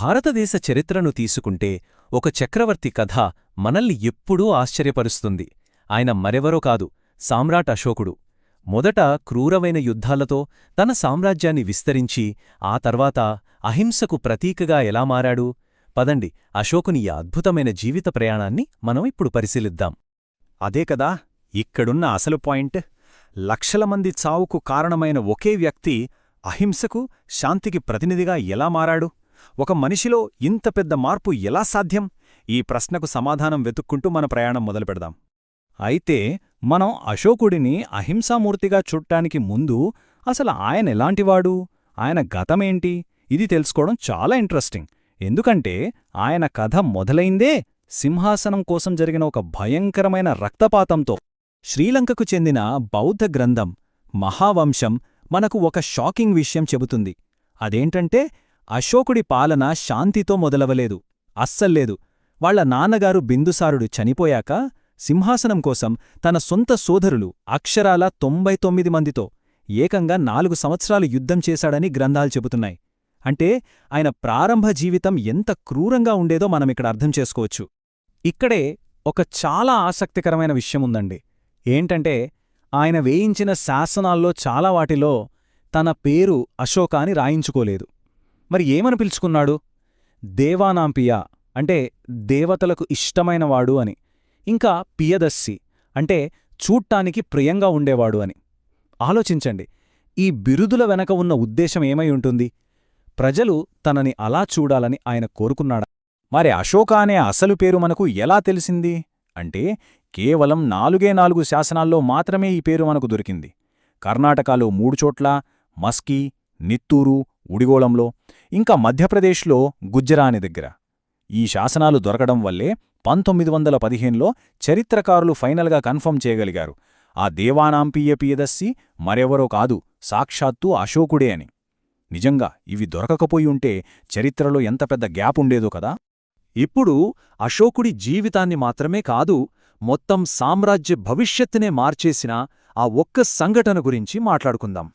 భారతదేశ చరిత్రను తీసుకుంటే ఒక చక్రవర్తి కథ మనల్ని ఎప్పుడూ ఆశ్చర్యపరుస్తుంది. ఆయన మరెవరో కాదు సామ్రాట్ అశోకుడు. మొదట క్రూరమైన యుద్ధాలతో తన సామ్రాజ్యాన్ని విస్తరించి ఆ తర్వాత అహింసకు ప్రతీకగా ఎలా మారాడు? పదండి అశోకుని ఈ అద్భుతమైన జీవిత ప్రయాణాన్ని మనం ఇప్పుడు పరిశీలిద్దాం. అదే కదా ఇక్కడున్న అసలు పాయింట్. లక్షల మంది చావుకు కారణమైన ఒకే వ్యక్తి అహింసకు శాంతికి ప్రతినిధిగా ఎలా మారాడు? ఒక మనిషిలో ఇంత పెద్ద మార్పు ఎలా సాధ్యం? ఈ ప్రశ్నకు సమాధానం వెతుక్కుంటూ మన ప్రయాణం మొదలుపెడదాం. అయితే మనం అశోకుడిని అహింసామూర్తిగా చూడటానికి ముందు అసలు ఆయన ఎలాంటివాడు? ఆయన గతమేంటి? ఇది తెలుసుకోవడం చాలా ఇంట్రెస్టింగ్. ఎందుకంటే ఆయన కథ మొదలైందే సింహాసనం కోసం జరిగిన ఒక భయంకరమైన రక్తపాతంతో. శ్రీలంకకు చెందిన బౌద్ధ గ్రంథం మహావంశం మనకు ఒక షాకింగ్ విషయం చెబుతుంది. అదేంటంటే అశోకుడి పాలన శాంతితో మొదలవలేదు అస్సల్లేదు. వాళ్ళ నాన్నగారు బిందుసారుడు చనిపోయాక సింహాసనం కోసం తన సొంత సోదరులు అక్షరాల తొంభై తొమ్మిది మందితో ఏకంగా నాలుగు సంవత్సరాలు యుద్ధం చేశాడని గ్రంథాలు చెబుతున్నాయి. అంటే ఆయన ప్రారంభ జీవితం ఎంత క్రూరంగా ఉండేదో మనమిక్కడ అర్థం చేసుకోవచ్చు. ఇక్కడే ఒక చాలా ఆసక్తికరమైన విషయముందండి ఏంటంటే ఆయన వేయించిన శాసనాల్లో చాలా వాటిలో తన పేరు అశోక అని రాయించుకోలేదు. మరి ఏమని పిలుచుకున్నాడు? దేవానాంపియ అంటే దేవతలకు ఇష్టమైనవాడు అని. ఇంకా పియదస్సి అంటే చూట్టానికి ప్రియంగా ఉండేవాడు అని. ఆలోచించండి ఈ బిరుదుల వెనక ఉన్న ఉద్దేశం ఏమై ఉంటుంది? ప్రజలు తనని అలా చూడాలని ఆయన కోరుకున్నాడా? మరి అశోక అనే అసలు పేరు మనకు ఎలా తెలిసింది? అంటే కేవలం నాలుగే నాలుగు శాసనాల్లో మాత్రమే ఈ పేరు మనకు దొరికింది. కర్ణాటకలో మూడు చోట్ల మస్కీ నిత్తూరు ఉడిగోళంలో ఇంకా మధ్యప్రదేశ్లో గుజ్జరాని దగ్గర. ఈ శాసనాలు దొరకడం వల్లే పంతొమ్మిది వందల పదిహేనులో చరిత్రకారులు ఫైనల్గా కన్ఫర్మ్ చేయగలిగారు. ఆ దేవానాంపీయ పియదస్సి మరెవరో కాదు సాక్షాత్తూ అశోకుడే అని. నిజంగా ఇవి దొరకకపోయి ఉంటే చరిత్రలో ఎంత పెద్ద గ్యాప్ ఉండేదో కదా? ఇప్పుడు అశోకుడి జీవితాన్ని మాత్రమే కాదు మొత్తం సామ్రాజ్య భవిష్యత్తునే మార్చేసిన ఆ ఒక్క సంఘటన గురించి మాట్లాడుకుందాం.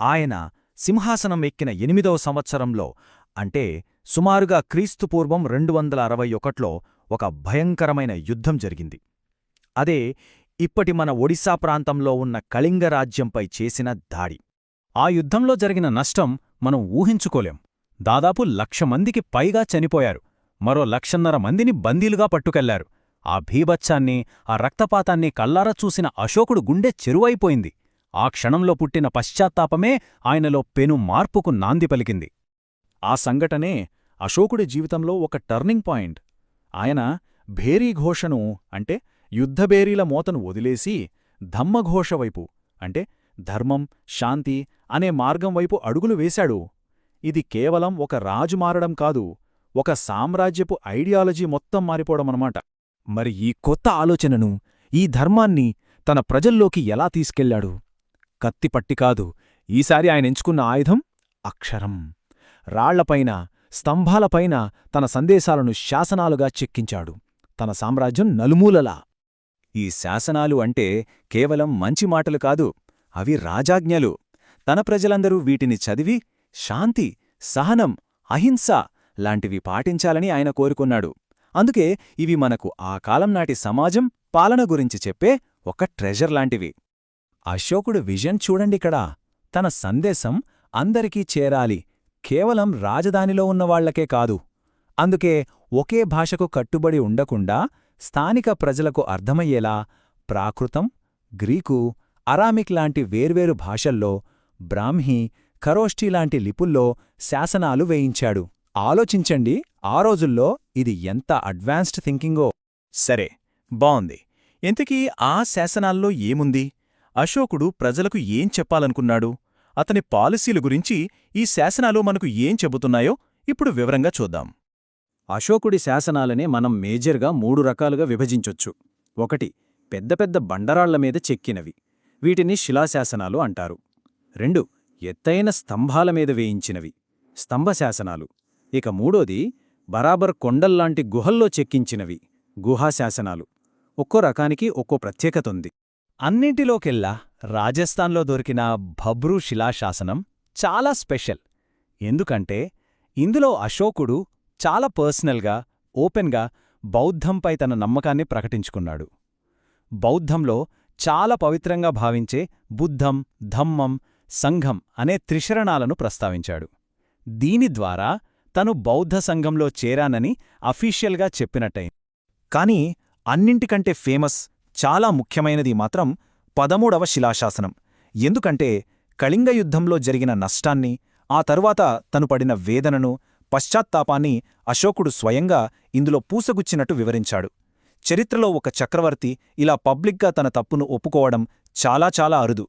ఆయన సింహాసనం ఎక్కిన ఎనిమిదవ సంవత్సరంలో అంటే సుమారుగా క్రీస్తుపూర్వం రెండు వందల అరవై ఒకట్లో ఒక భయంకరమైన యుద్ధం జరిగింది. అదే ఇప్పటి మన ఒడిశా ప్రాంతంలో ఉన్న కళింగ రాజ్యంపై చేసిన దాడి. ఆ యుద్ధంలో జరిగిన నష్టం మనం ఊహించుకోలేం. దాదాపు లక్ష మందికి పైగా చనిపోయారు. మరో లక్షన్నర మందిని బందీలుగా పట్టుకెళ్ళారు. ఆ భీభత్సాన్ని ఆ రక్తపాతాన్ని కల్లారా చూసిన అశోకుడు గుండె చెరువైపోయింది. ఆ క్షణంలో పుట్టిన పశ్చాత్తాపమే ఆయనలో పెను మార్పుకు నాంది పలికింది. ఆ సంఘటనే అశోకుడి జీవితంలో ఒక టర్నింగ్ పాయింట్ ఆయన భేరీఘోషను అంటే యుద్ధభేరీల మోతను వదిలేసి ధమ్మఘోష వైపు అంటే ధర్మం శాంతి అనే మార్గం వైపు అడుగులు వేశాడు. ఇది కేవలం ఒక రాజు మారడం కాదు ఒక సామ్రాజ్యపు ఐడియాలజీ మొత్తం మారిపోవడమన్నమాట మరి ఈ కొత్త ఆలోచనను ఈ ధర్మాన్ని తన ప్రజల్లోకి ఎలా తీసుకెళ్ళాడు? కత్తి పట్టికాదు ఈసారి ఆయన ఎంచుకున్న ఆయుధం అక్షరం. రాళ్ళపైన స్తంభాలపైన తన సందేశాలను శాసనాలుగా చెక్కించాడు. తన సామ్రాజ్యం నలుమూలలా. ఈ శాసనాలు అంటే కేవలం మంచి మాటలు కాదు అవి రాజాజ్ఞలు. తన ప్రజలందరూ వీటిని చదివి శాంతి సహనం అహింస లాంటివి పాటించాలని ఆయన కోరుకున్నాడు. అందుకే ఇవి మనకు ఆ కాలం నాటి సమాజం పాలన గురించి చెప్పే ఒక ట్రెజర్ లాంటివి. అశోకుడు విజన్ చూడండిక్కడ. తన సందేశం అందరికీ చేరాలి. కేవలం రాజధానిలో ఉన్నవాళ్ళకే కాదు. అందుకే ఒకే భాషకు కట్టుబడి ఉండకుండా స్థానిక ప్రజలకు అర్థమయ్యేలా ప్రాకృతం గ్రీకు అరామిక్ లాంటి వేర్వేరు భాషల్లో బ్రాహ్మీ ఖరోష్ఠీ లాంటి లిపుల్లో శాసనాలు వేయించాడు. ఆలోచించండి ఆ రోజుల్లో ఇది ఎంత అడ్వాన్స్డ్ థింకింగో. సరే బావుంది. ఇంతకీ ఆ శాసనాల్లో ఏముంది? అశోకుడు ప్రజలకు ఏం చెప్పాలనుకున్నాడు? అతని పాలసీల గురించి ఈ శాసనాలు మనకు ఏం చెబుతున్నాయో ఇప్పుడు వివరంగా చూద్దాం. అశోకుడి శాసనాలనే మనం మేజర్గా మూడు రకాలుగా విభజించొచ్చు. ఒకటి పెద్ద పెద్ద బండరాళ్ళ మీద చెక్కినవి. వీటిని శిలాశాసనాలు అంటారు. రెండు ఎత్తైన స్తంభాల మీద వేయించినవి. స్తంభశాసనాలు ఇక మూడోది బరాబర్ కొండల్లాంటి గుహల్లో చెక్కించినవి. గుహాశాసనాలు ఒక్కో రకానికి ఒక్కో ప్రత్యేకతుంది అన్నింటిలోకెల్లా రాజస్థాన్లో దొరికిన భబ్రూ శిలాశాసనం చాలా స్పెషల్. ఎందుకంటే ఇందులో అశోకుడు చాలా పర్సనల్గా ఓపెన్గా బౌద్ధంపై తన నమ్మకాన్ని ప్రకటించుకున్నాడు. బౌద్ధంలో చాలా పవిత్రంగా భావించే బుద్ధం ధమ్మం సంఘం అనే త్రిశరణాలను ప్రస్తావించాడు. దీని ద్వారా తను బౌద్ధ సంఘంలో చేరానని అఫీషియల్గా చెప్పినట్టయింది. కాని అన్నింటికంటే ఫేమస్ చాలా ముఖ్యమైనది మాత్రం పదమూడవ శిలాశాసనం. ఎందుకంటే కళింగ యుద్ధంలో జరిగిన నష్టాన్ని ఆ తరువాత తను పడిన వేదనను పశ్చాత్తాపాన్ని అశోకుడు స్వయంగా ఇందులో పూసగుచ్చినట్టు వివరించాడు. చరిత్రలో ఒక చక్రవర్తి ఇలా పబ్లిక్గా తన తప్పును ఒప్పుకోవడం చాలా చాలా అరుదు.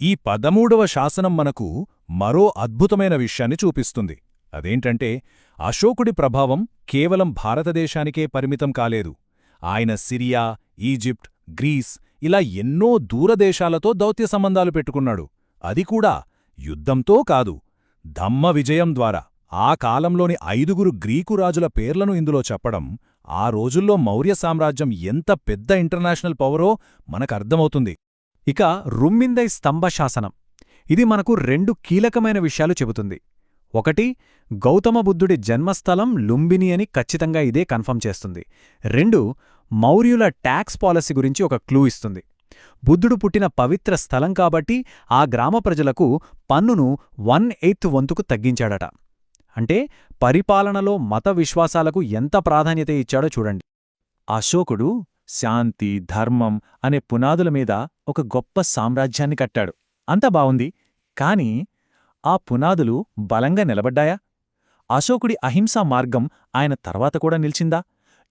ఈ పదమూడవ శాసనం మనకు మరో అద్భుతమైన విషయాన్ని చూపిస్తుంది. అదేంటంటే అశోకుడి ప్రభావం కేవలం భారతదేశానికే పరిమితం కాలేదు. ఆయన సిరియా ఈజిప్ట్ గ్రీస్ ఇలా ఎన్నో దూరదేశాలతో దౌత్య సంబంధాలు పెట్టుకున్నాడు. అది కూడా యుద్ధంతో కాదు ధమ్మ విజయం ద్వారా. ఆ కాలంలోని ఐదుగురు గ్రీకు రాజుల పేర్లను ఇందులో చెప్పడం ఆ రోజుల్లో మౌర్య సామ్రాజ్యం ఎంత పెద్ద ఇంటర్నేషనల్ పవరో మనకర్థమవుతుంది. ఇక రుమ్మిందై స్తంభ శాసనం. ఇది మనకు రెండు కీలకమైన విషయాలు చెబుతుంది. ఒకటి గౌతమ బుద్ధుడి జన్మస్థలం లుంబిని అని ఖచ్చితంగా ఇదే కన్ఫర్మ్ చేస్తుంది. రెండు మౌర్యుల ట్యాక్స్ పాలసీ గురించి ఒక క్లూ ఇస్తుంది. బుద్ధుడు పుట్టిన పవిత్ర స్థలం కాబట్టి ఆ గ్రామ ప్రజలకు పన్నును వన్ ఎయిత్ వంతుకు తగ్గించాడట. అంటే పరిపాలనలో మత విశ్వాసాలకు ఎంత ప్రాధాన్యత ఇచ్చాడో చూడండి. అశోకుడు శాంతి ధర్మం అనే పునాదుల మీద ఒక గొప్ప సామ్రాజ్యాన్ని కట్టాడు. అంతా బావుంది కాని ఆ పునాదులు బలంగా నిలబడ్డాయా? అశోకుడి అహింసా మార్గం ఆయన తర్వాత కూడా నిలిచిందా?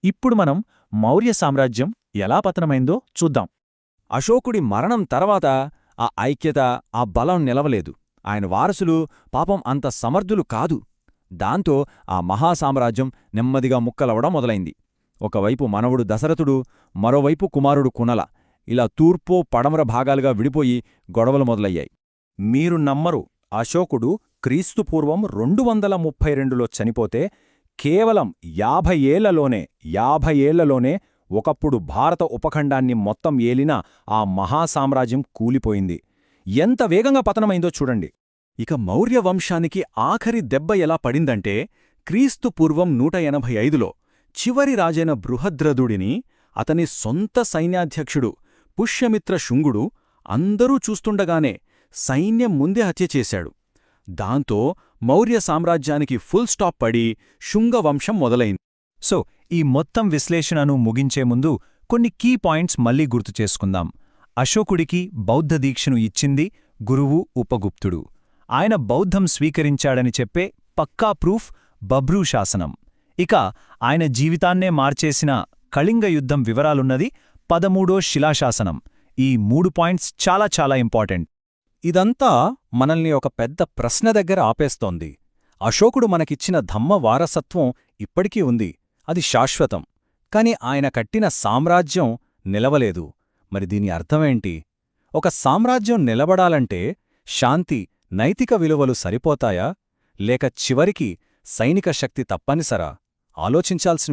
ఇప్పుడు మనం మౌర్య సామ్రాజ్యం ఎలా పతనమైందో చూద్దాం. అశోకుడి మరణం తర్వాత ఆ ఐక్యత ఆ బలం నిలవలేదు. ఆయన వారసులు పాపం అంత సమర్థులు కాదు. దాంతో ఆ మహాసామ్రాజ్యం నెమ్మదిగా ముక్కలవడం మొదలైంది. ఒకవైపు మనవడు దశరథుడు మరోవైపు కుమారుడు కునల. ఇలా తూర్పో పడమర భాగాలుగా విడిపోయి గొడవలు మొదలయ్యాయి. మీరు నమ్మరు అశోకుడు క్రీస్తుపూర్వం రెండు వందల ముప్పై రెండులో చనిపోతే కేవలం యాభై ఏళ్ళలోనే యాభై ఏళ్ళలోనే ఒకప్పుడు భారత ఉపఖండాన్ని మొత్తం ఏలిన ఆ మహాసామ్రాజ్యం కూలిపోయింది. ఎంత వేగంగా పతనమైందో చూడండి. ఇక మౌర్య వంశానికి ఆఖరి దెబ్బ ఎలా పడిందంటే క్రీస్తు పూర్వం నూట ఎనభై ఐదులో చివరి రాజైన బృహద్రదుడిని అతని సొంత సైన్యాధ్యక్షుడు పుష్యమిత్ర శుంగుడు అందరూ చూస్తుండగానే సైన్యం ముందే హత్య చేశాడు. దాంతో మౌర్య సామ్రాజ్యానికి ఫుల్ స్టాప్ పడి శుంగవంశం మొదలైంది. సో ఈ మొత్తం విశ్లేషణను ముగించే ముందు కొన్ని కీ పాయింట్స్ మళ్ళీ గుర్తు చేసుకుందాం. అశోకుడికి బౌద్ధ దీక్షను ఇచ్చింది గురువు ఉపగుప్తుడు. ఆయన బౌద్ధం స్వీకరించాడని చెప్పే పక్కా ప్రూఫ్ బబ్రూ శాసనం. ఇక ఆయన జీవితాన్నే మార్చేసిన కళింగ యుద్ధం వివరాలున్నది పదమూడో శిలాశాసనం. ఈ మూడు పాయింట్స్ చాలా చాలా ఇంపార్టెంట్. ఇదంతా మనల్ని ఒక పెద్ద ప్రశ్న దగ్గర ఆపేస్తోంది. అశోకుడు మనకిచ్చిన ధమ్మ వారసత్వం ఇప్పటికీ ఉంది. అది శాశ్వతం. కాని ఆయన కట్టిన సామ్రాజ్యం నిలవలేదు. మరి దీని అర్థమేంటి? ఒక సామ్రాజ్యం నిలబడాలంటే శాంతి నైతిక విలువలు సరిపోతాయా? లేక చివరికి సైనిక శక్తి తప్పనిసరా? ఆలోచించాల్సిన